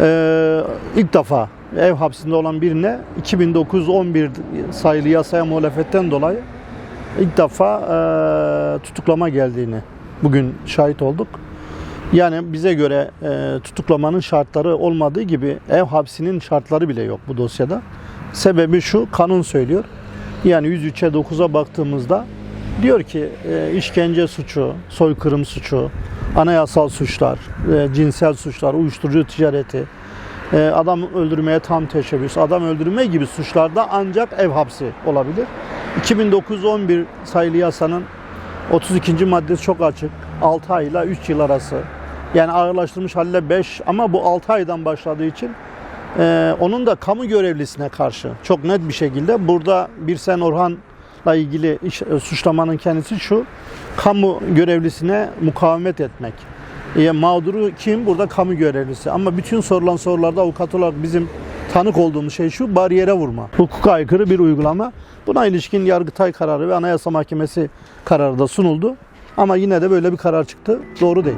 Ee, ilk defa ev hapsinde olan birine 2911 sayılı yasaya muhalefetten dolayı ilk defa e, tutuklama geldiğini bugün şahit olduk. Yani bize göre e, tutuklamanın şartları olmadığı gibi ev hapsinin şartları bile yok bu dosyada. Sebebi şu, kanun söylüyor. Yani 103'e 9'a baktığımızda diyor ki e, işkence suçu, soykırım suçu, anayasal suçlar, cinsel suçlar, uyuşturucu ticareti, e, adam öldürmeye tam teşebbüs, adam öldürme gibi suçlarda ancak ev hapsi olabilir. 2911 sayılı yasanın 32. maddesi çok açık. 6 ay ile 3 yıl arası. Yani ağırlaştırılmış halde 5 ama bu 6 aydan başladığı için e, onun da kamu görevlisine karşı çok net bir şekilde burada bir sen Orhan'la ilgili iş, e, suçlamanın kendisi şu. Kamu görevlisine mukavemet etmek. E, mağduru kim? Burada kamu görevlisi. Ama bütün sorulan sorularda avukat olarak bizim tanık olduğumuz şey şu bariyere vurma. Hukuka aykırı bir uygulama. Buna ilişkin Yargıtay kararı ve Anayasa Mahkemesi kararı da sunuldu. Ama yine de böyle bir karar çıktı. Doğru değil.